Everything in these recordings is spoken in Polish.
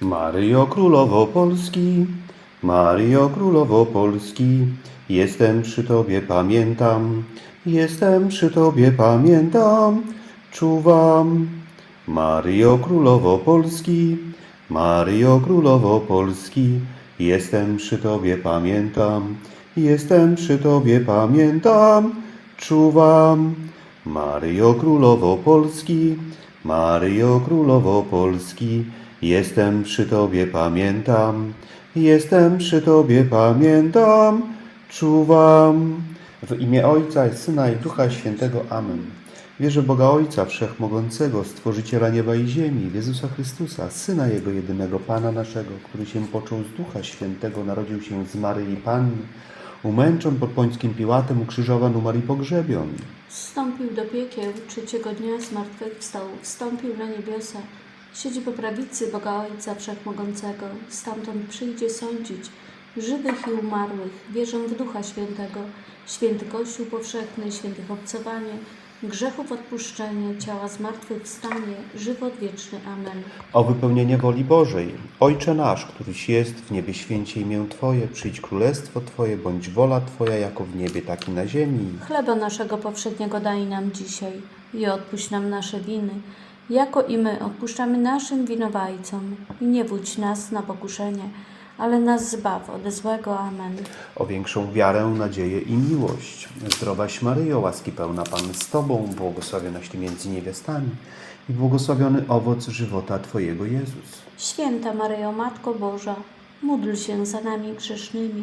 Maryjo Królowo Polski, Maryjo Królowo Polski, jestem przy Tobie, pamiętam, jestem przy Tobie, pamiętam, czuwam. Maryjo Królowo Polski, Maryjo Królowo Polski, jestem przy Tobie, pamiętam, jestem przy Tobie, pamiętam, czuwam. Maryjo Królowo Polski, Maryjo Królowo Polski, jestem przy Tobie, pamiętam, jestem przy Tobie, pamiętam, czuwam. W imię Ojca i Syna i Ducha Świętego. Amen. Wierzę Boga Ojca Wszechmogącego, Stworzyciela nieba i ziemi, Jezusa Chrystusa, Syna Jego jedynego Pana naszego, który się począł z Ducha Świętego, narodził się z Maryi Panny, umęczon pod Pońskim Piłatem, ukrzyżowan, umarł i pogrzebion. Zstąpił do piekieł, trzeciego dnia zmartwychwstał, wstąpił na niebiosa, siedzi po prawicy Boga Ojca Wszechmogącego, stamtąd przyjdzie sądzić żywych i umarłych. Wierzę w Ducha Świętego, święty Kościół powszechny, świętych obcowanie, grzechów odpuszczenie, ciała zmartwychwstanie, żywot wieczny. Amen. O wypełnienie woli Bożej. Ojcze nasz, któryś jest w niebie, święcie imię Twoje, przyjdź królestwo Twoje, bądź wola Twoja, jako w niebie, tak i na ziemi. Chleba naszego powszedniego daj nam dzisiaj i odpuść nam nasze winy, jako i my odpuszczamy naszym winowajcom. I nie wódź nas na pokuszenie, ale nas zbaw ode złego. Amen. O większą wiarę, nadzieję i miłość. Zdrowaś Maryjo, łaski pełna Pan z Tobą, błogosławionaś Ty między niewiastami i błogosławiony owoc żywota Twojego Jezus. Święta Maryjo, Matko Boża, módl się za nami grzesznymi,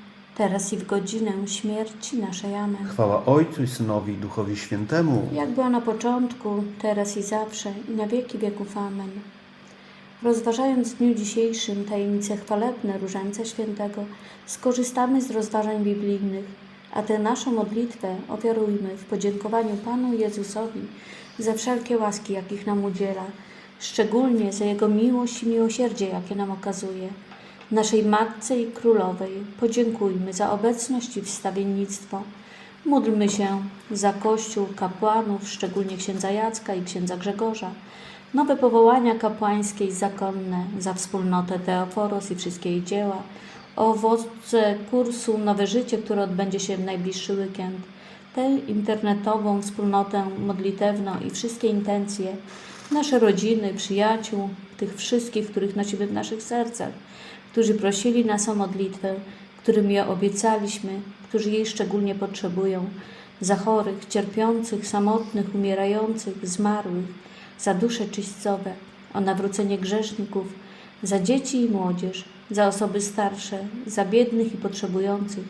teraz i w godzinę śmierci naszej. Amen. Chwała Ojcu i Synowi i Duchowi Świętemu, Jak była na początku, teraz i zawsze, i na wieki wieków. Amen. Rozważając w dniu dzisiejszym tajemnice chwalebne Różańca Świętego, skorzystamy z rozważań biblijnych, a tę naszą modlitwę ofiarujmy w podziękowaniu Panu Jezusowi za wszelkie łaski, jakich nam udziela, szczególnie za Jego miłość i miłosierdzie, jakie nam okazuje. Naszej Matce i Królowej podziękujmy za obecność i wstawiennictwo. Módlmy się za Kościół, kapłanów, szczególnie księdza Jacka i księdza Grzegorza, nowe powołania kapłańskie i zakonne, za wspólnotę Teoforos i wszystkie jej dzieła, o owoce kursu Nowe Życie, które odbędzie się w najbliższy weekend, tę internetową wspólnotę modlitewną i wszystkie intencje, nasze rodziny, przyjaciół, tych wszystkich, których nosimy w naszych sercach, którzy prosili nas o modlitwę, którym je obiecaliśmy, którzy jej szczególnie potrzebują, za chorych, cierpiących, samotnych, umierających, zmarłych, za dusze czyścowe, o nawrócenie grzeszników, za dzieci i młodzież, za osoby starsze, za biednych i potrzebujących,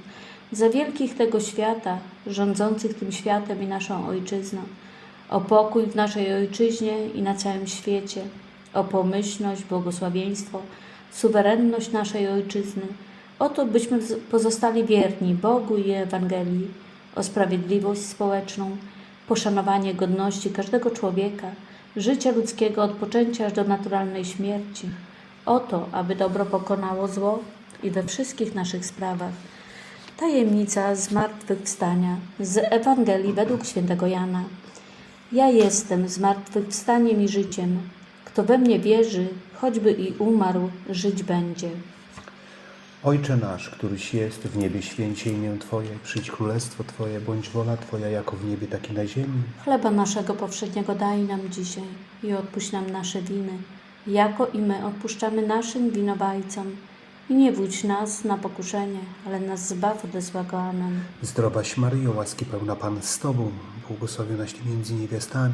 za wielkich tego świata, rządzących tym światem i naszą ojczyzną, o pokój w naszej ojczyźnie i na całym świecie, o pomyślność, błogosławieństwo, suwerenność naszej ojczyzny, o to, byśmy pozostali wierni Bogu i Ewangelii, o sprawiedliwość społeczną, poszanowanie godności każdego człowieka, życia ludzkiego od poczęcia aż do naturalnej śmierci, o to, aby dobro pokonało zło i we wszystkich naszych sprawach. Tajemnica zmartwychwstania z Ewangelii według świętego Jana. Ja jestem zmartwychwstaniem i życiem. Kto we mnie wierzy, choćby i umarł, żyć będzie. Ojcze nasz, któryś jest w niebie, święcie imię Twoje, przyjdź królestwo Twoje, bądź wola Twoja, jako w niebie, tak i na ziemi. Chleba naszego powszedniego daj nam dzisiaj i odpuść nam nasze winy, jako i my odpuszczamy naszym winowajcom. I nie wódź nas na pokuszenie, ale nas zbaw ode złego. Amen. Zdrowaś Maryjo, łaski pełna Pan z Tobą, błogosławionaś Ty między niewiastami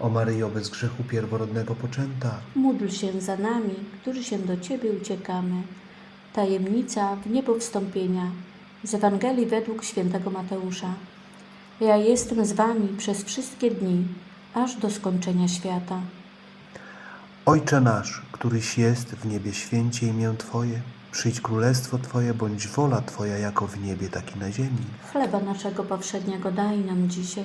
O Maryjo, bez grzechu pierworodnego poczęta, Módl się za nami, którzy się do Ciebie uciekamy. Tajemnica w niebo wstąpienia z Ewangelii według świętego Mateusza. Ja jestem z Wami przez wszystkie dni, aż do skończenia świata. Ojcze nasz, któryś jest w niebie, święcie imię Twoje. Przyjdź królestwo Twoje, bądź wola Twoja, jako w niebie, tak i na ziemi. Chleba naszego powszedniego daj nam dzisiaj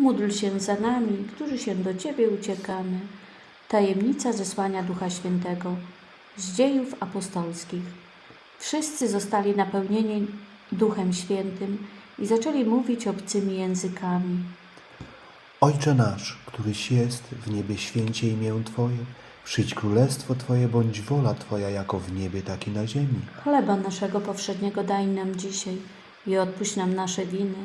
Módl się za nami, którzy się do Ciebie uciekamy. Tajemnica zesłania Ducha Świętego z dziejów apostolskich. Wszyscy zostali napełnieni Duchem Świętym i zaczęli mówić obcymi językami. Ojcze nasz, któryś jest w niebie święcie imię Twoje, przyjdź królestwo Twoje, bądź wola Twoja jako w niebie, tak i na ziemi. Chleba naszego powszedniego daj nam dzisiaj i odpuść nam nasze winy,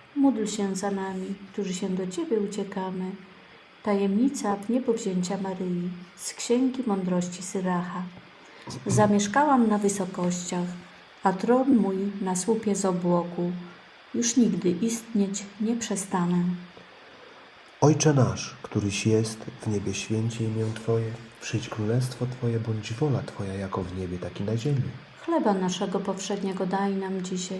Módl się za nami, którzy się do Ciebie uciekamy. Tajemnica w niebo wzięcia Maryi z Księgi Mądrości Syracha. Zamieszkałam na wysokościach, a tron mój na słupie z obłoku. Już nigdy istnieć nie przestanę. Ojcze nasz, któryś jest w niebie święcie imię Twoje, przyjdź królestwo Twoje, bądź wola Twoja jako w niebie, tak i na ziemi. Chleba naszego powszedniego daj nam dzisiaj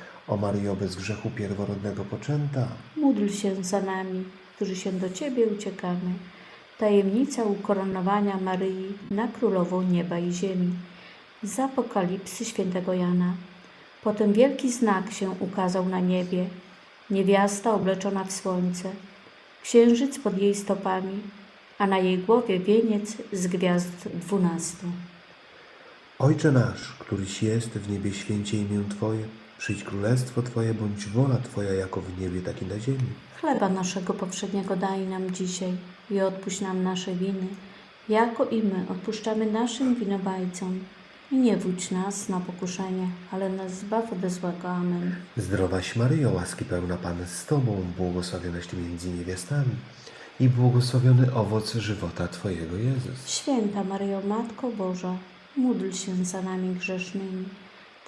O Maryjo bez grzechu pierworodnego poczęta, Módl się za nami, którzy się do Ciebie uciekamy. Tajemnica ukoronowania Maryi na Królową Nieba i Ziemi. Z Apokalipsy świętego Jana. Potem wielki znak się ukazał na niebie. Niewiasta obleczona w słońce, księżyc pod jej stopami, a na jej głowie wieniec z gwiazd dwunastu. Ojcze nasz, któryś jest w niebie święcie imię Twoje, przyjdź królestwo Twoje, bądź wola Twoja jako w niebie, tak i na ziemi. Chleba naszego powszedniego daj nam dzisiaj i odpuść nam nasze winy, jako i my odpuszczamy naszym winowajcom. I nie wódź nas na pokuszenie, ale nas zbaw ode złego. Amen. Zdrowaś Maryjo, łaski pełna Pan z Tobą, błogosławionaś Ty między niewiastami i błogosławiony owoc żywota Twojego Jezus. Święta Maryjo, Matko Boża, módl się za nami grzesznymi,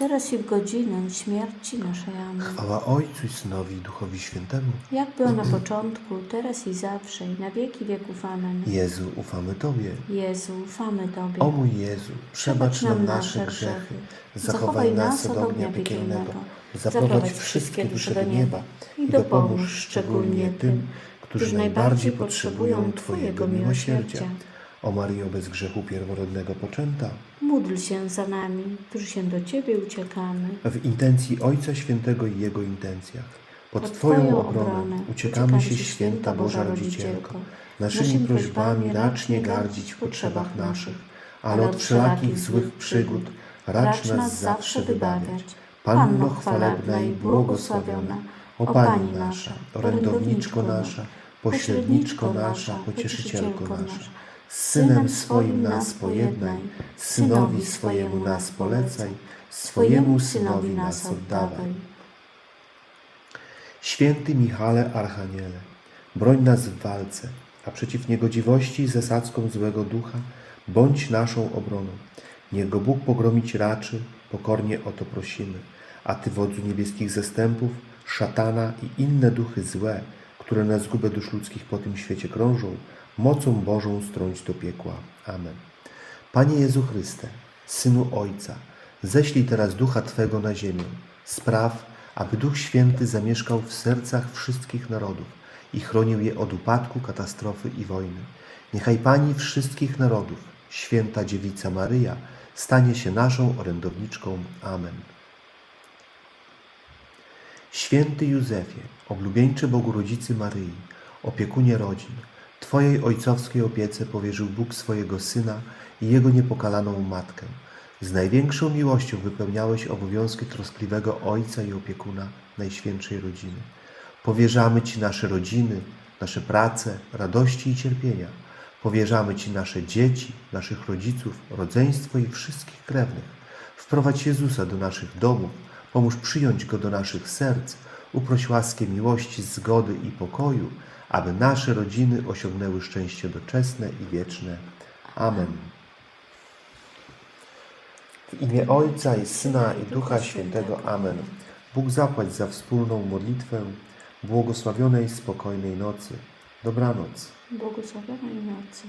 teraz i w godzinę śmierci naszej. Amen. Chwała Ojcu i Synowi i Duchowi Świętemu. Jak było na początku, teraz i zawsze, i na wieki wieków. Amen. Jezu, ufamy Tobie. Jezu, ufamy Tobie. O mój Jezu, przebacz nam nasze grzechy, zachowaj nas od ognia piekielnego, zaprowadź wszystkie dusze do nieba i dopomóż szczególnie tym, którzy najbardziej potrzebują Twojego miłosierdzia. O Maryjo bez grzechu pierworodnego poczęta, Módl się za nami, którzy się do Ciebie uciekamy. w intencji Ojca Świętego i Jego intencjach. Pod Twoją obronę uciekamy się, Święta Boża Rodzicielko. Naszymi prośbami racz nie gardzić w potrzebach naszych, ale od wszelakich złych przygód racz nas zawsze wybawiać. Panno chwalebna i błogosławiona, o Pani nasza, orędowniczko nasza, pośredniczko nasza, pocieszycielko nasza, Synem swoim nas pojednaj, Synowi swojemu nas polecaj, swojemu Synowi nas oddawaj. Święty Michale Archaniele, broń nas w walce, a przeciw niegodziwości i zasadzkom złego ducha bądź naszą obroną. Niech go Bóg pogromić raczy, pokornie o to prosimy. A Ty, wodzu niebieskich zastępów, szatana i inne duchy złe, które na zgubę dusz ludzkich po tym świecie krążą, mocą Bożą strąć do piekła. Amen. Panie Jezu Chryste, Synu Ojca, ześlij teraz Ducha Twego na ziemię. Spraw, aby Duch Święty zamieszkał w sercach wszystkich narodów i chronił je od upadku, katastrofy i wojny. Niechaj Pani wszystkich narodów, Święta Dziewica Maryja, stanie się naszą orędowniczką. Amen. Święty Józefie, oblubieńczy Bogu Rodzicy Maryi, opiekunie rodzin, Twojej ojcowskiej opiece powierzył Bóg swojego Syna i Jego niepokalaną Matkę. Z największą miłością wypełniałeś obowiązki troskliwego Ojca i opiekuna Najświętszej Rodziny. Powierzamy Ci nasze rodziny, nasze prace, radości i cierpienia. Powierzamy Ci nasze dzieci, naszych rodziców, rodzeństwo i wszystkich krewnych. Wprowadź Jezusa do naszych domów, pomóż przyjąć Go do naszych serc, uproś łaskę miłości, zgody i pokoju, aby nasze rodziny osiągnęły szczęście doczesne i wieczne. Amen. W imię Ojca i Syna i Ducha Świętego. Amen. Bóg zapłać za wspólną modlitwę błogosławionej, spokojnej nocy. Dobranoc. Błogosławionej nocy.